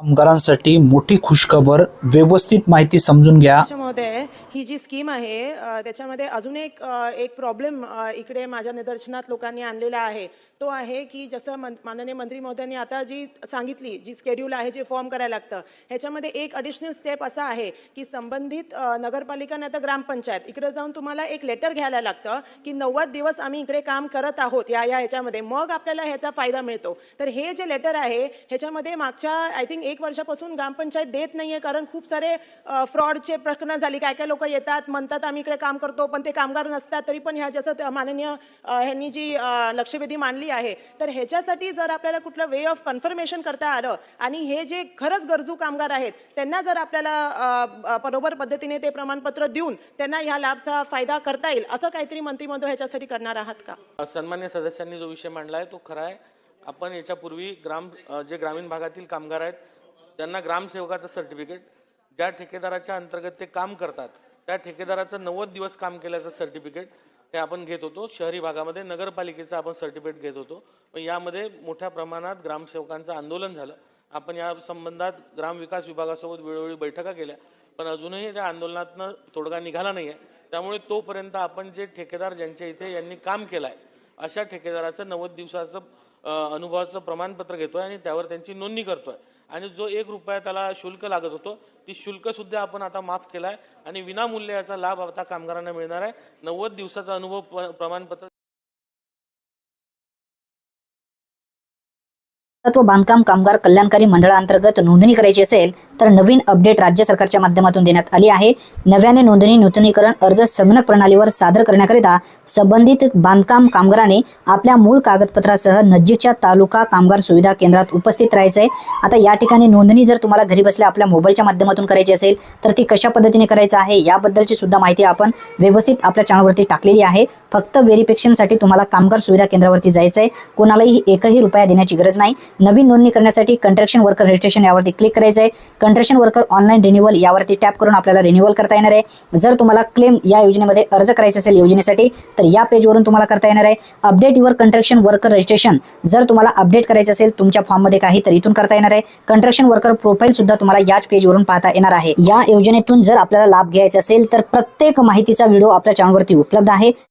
कामगारांसाठी मोठी खुशखबर व्यवस्थित माहिती समजून घ्या. महोदय ही जी स्कीम आहे त्याच्यामध्ये अजून एक एक प्रॉब्लेम इकडे माझ्या निदर्शनात लोकांनी आणलेला आहे. तो आहे की जसं मन- माननीय मंत्री महोदयांनी आता जी सांगितली जी स्केड्यूल आहे जे फॉर्म करायला लागतं ह्याच्यामध्ये एक अडिशनल स्टेप असा आहे की संबंधित नगरपालिका नाही तर ग्रामपंचायत इकडे जाऊन तुम्हाला एक लेटर घ्यायला लागतं की नव्वद दिवस आम्ही इकडे काम करत आहोत या या ह्याच्यामध्ये. मग आपल्याला ह्याचा फायदा मिळतो. तर हे जे लेटर आहे ह्याच्यामध्ये मागच्या आय थिंक एक वर्षापासून ग्रामपंचायत देत नाही आहे कारण खूप सारे फ्रॉडचे प्रकरणं झाली काय काय लोक येतात म्हणतात आम्ही इकडे काम करतो पण ते कामगार नसतात तरी पण ह्या जसं माननीय ह्यांनी जी लक्षवेधी मांडली आहे तर ह्याच्यासाठी जर आपल्याला कुठलं वे ऑफ कन्फर्मेशन करता आलं आणि हे जे खरंच गरजू कामगार आहेत त्यांना जर आपल्याला बरोबर पद्धतीने ते प्रमाणपत्र देऊन त्यांना ह्या लाभचा फायदा करता येईल असं काहीतरी मंत्रिमंडळ ह्याच्यासाठी करणार आहात का? सन्मान्य सदस्यांनी जो विषय मांडला आहे तो खरा आहे. आपण याच्यापूर्वी ग्राम जे ग्रामीण भागातील कामगार आहेत त्यांना ग्रामसेवकाचं सर्टिफिकेट ज्या ठेकेदाराच्या अंतर्गत ते काम करतात त्या ठेकेदाराचं नव्वद दिवस काम केल्याचं सर्टिफिकेट हे आपण घेत होतो. शहरी भागामध्ये नगरपालिकेचं आपण सर्टिफिकेट घेत होतो. पण यामध्ये मोठ्या प्रमाणात ग्रामसेवकांचं आंदोलन झालं. आपण या संबंधात ग्रामविकास विभागासोबत वेळोवेळी बैठका केल्या. पण अजूनही त्या आंदोलनातनं तोडगा निघाला नाही आहे त्यामुळे तोपर्यंत आपण जे ठेकेदार ज्यांच्या इथे यांनी काम केलं आहे अशा ठेकेदाराचं नव्वद दिवसाचं अनुभवाचं प्रमाणपत्र घेतोय आणि त्यावर त्यांची नोंदणी करतोय. आणि जो एक रुपया त्याला शुल्क लागत होतो ती शुल्क सुद्धा आपण आता माफ केलाय आणि विनामूल्य याचा लाभ आता कामगारांना मिळणार आहे. नव्वद दिवसाचा अनुभव प्रमाणपत्र व बांधकाम कामगार कल्याणकारी मंडळाअंतर्गत नोंदणी करायची असेल तर नवीन अपडेट राज्य सरकारच्या माध्यमातून देण्यात आली आहे. नव्याने नोंदणी नूतनीकरण अर्ज संगणक प्रणालीवर सादर करण्याकरिता संबंधित बांधकाम कामगाराने आपल्या मूळ कागदपत्रासह नजीकच्या तालुका कामगार सुविधा केंद्रात उपस्थित राहायचं आहे आता या ठिकाणी नोंदणी जर तुम्हाला घरी बसल्या आपल्या मोबाईलच्या माध्यमातून करायची असेल तर ती कशा पद्धतीने करायचं आहे याबद्दलची सुद्धा माहिती आपण व्यवस्थित आपल्या चॅनलवरती टाकलेली आहे. फक्त व्हेरिफिकेशनसाठी तुम्हाला कामगार सुविधा केंद्रावरती जायचं आहे कोणालाही एकही रुपया देण्याची गरज नाही. नवीन नोंदणी करण्यासाठी कंट्रॅक्शन वर्कर रजिस्ट्रेशन यावरती क्लिक करायचं आहे कंट्रॅक्शन वर्कर ऑनलाईन रिन्युअल यावरती टॅप करून आपल्याला रिन्युअल करता येणार आहे. जर तुम्हाला क्लेम या योजनेमध्ये अर्ज करायचा असेल योजनेसाठी तर या पेजवरून तुम्हाला करता येणार आहे. Update your construction worker registration जर तुम्हाला अपडेट करायचं असेल तुमच्या फॉर्ममध्ये काही तर इथून करता येणार आहे. कंट्रॅक्शन वर्कर प्रोफाईल सुद्धा तुम्हाला याच पेजवरून पाहता येणार आहे. या योजनेतून जर आपल्याला लाभ घ्यायचा असेल तर प्रत्येक माहितीचा व्हिडिओ आपल्या चॅनलवरती उपलब्ध आहे.